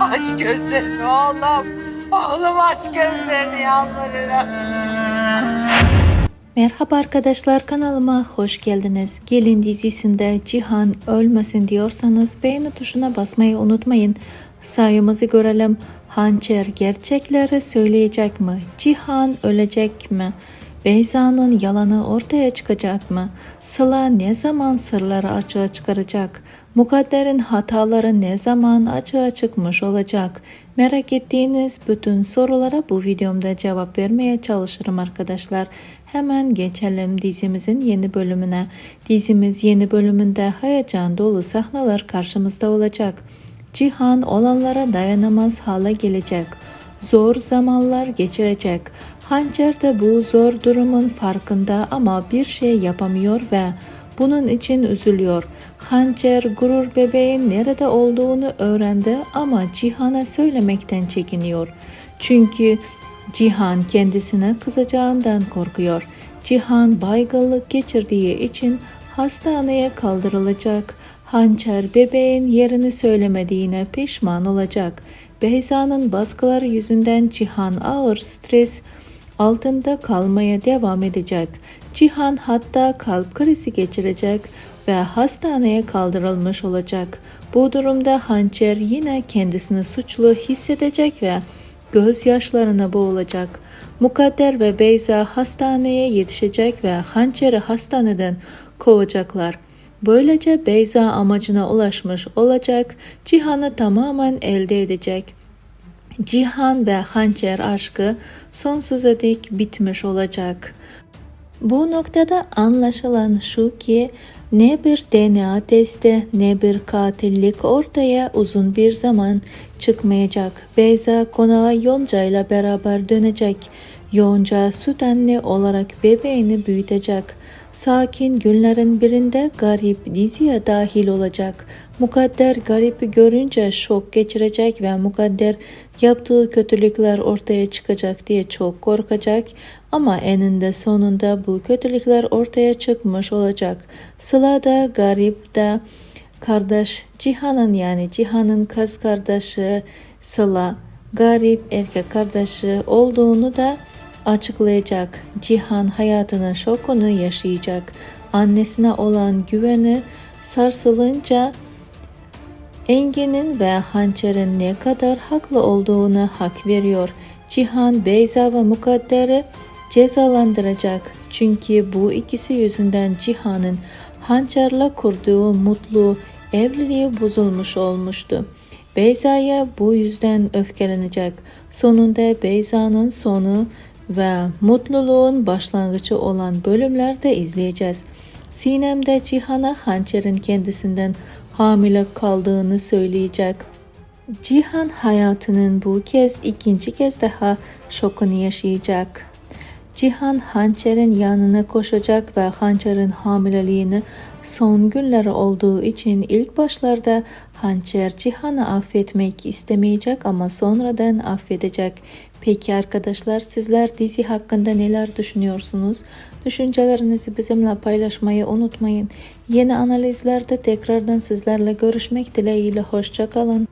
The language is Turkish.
Aç gözlerini oğlum. Oğlum aç gözlerini yalvarırım. Merhaba arkadaşlar kanalıma hoş geldiniz. Gelin dizisinde Cihan ölmesin diyorsanız beğeni tuşuna basmayı unutmayın. Sayımızı görelim. Hançer gerçekleri söyleyecek mi? Cihan ölecek mi? Beyza'nın yalanı ortaya çıkacak mı? Sıla ne zaman sırları açığa çıkaracak? Mukadder'in hataları ne zaman açığa çıkmış olacak? Merak ettiğiniz bütün sorulara bu videomda cevap vermeye çalışırım arkadaşlar. Hemen geçelim dizimizin yeni bölümüne. Dizimiz yeni bölümünde heyecan dolu sahneler karşımızda olacak. Cihan olanlara dayanamaz hale gelecek. Zor zamanlar geçirecek. Hançer de bu zor durumun farkında ama bir şey yapamıyor ve bunun için üzülüyor. Hançer gurur bebeğin nerede olduğunu öğrendi ama Cihan'a söylemekten çekiniyor. Çünkü Cihan kendisine kızacağından korkuyor. Cihan baygınlık geçirdiği için hastaneye kaldırılacak. Hançer bebeğin yerini söylemediğine pişman olacak. Beyza'nın baskıları yüzünden Cihan ağır stres altında kalmaya devam edecek. Cihan hatta kalp krizi geçirecek ve hastaneye kaldırılmış olacak. Bu durumda Hançer yine kendisini suçlu hissedecek ve gözyaşlarına boğulacak. Mukadder ve Beyza hastaneye yetişecek ve Hançer'i hastaneden kovacaklar. Böylece Beyza amacına ulaşmış olacak, Cihan'ı tamamen elde edecek. Cihan ve Hançer aşkı sonsuza dek bitmiş olacak. Bu noktada anlaşılan şu ki ne bir DNA testi ne bir katillik ortaya uzun bir zaman çıkmayacak. Beyza konağa Yonca ile beraber dönecek. Yonca süt anne olarak bebeğini büyütecek. Sakin günlerin birinde Garip diziye dahil olacak. Mukadder Garip'i görünce şok geçirecek ve Mukadder yaptığı kötülükler ortaya çıkacak diye çok korkacak. Ama eninde sonunda bu kötülükler ortaya çıkmış olacak. Sıla da Garip de kardeş Cihan'ın yani Cihan'ın kız kardeşi Sıla Garip erkek kardeşi olduğunu da açıklayacak. Cihan hayatının şokunu yaşayacak. Annesine olan güveni sarsılınca Engin'in ve Hançer'in ne kadar haklı olduğunu hak veriyor. Cihan, Beyza ve Mukadder'i cezalandıracak. Çünkü bu ikisi yüzünden Cihan'ın Hançer'la kurduğu mutlu evliliği bozulmuş olmuştu. Beyza'ya bu yüzden öfkelenecek. Sonunda Beyza'nın sonu ve mutluluğun başlangıcı olan bölümlerde izleyeceğiz. Sinem de Cihan'a hançerin kendisinden hamile kaldığını söyleyecek. Cihan hayatının bu kez ikinci kez daha şokunu yaşayacak. Cihan hançerin yanına koşacak ve hançerin hamileliğini son günleri olduğu için ilk başlarda hançer Cihan'ı affetmek istemeyecek ama sonradan affedecek. Peki arkadaşlar sizler dizi hakkında neler düşünüyorsunuz? Düşüncelerinizi bizimle paylaşmayı unutmayın. Yeni analizlerde tekrardan sizlerle görüşmek dileğiyle hoşçakalın.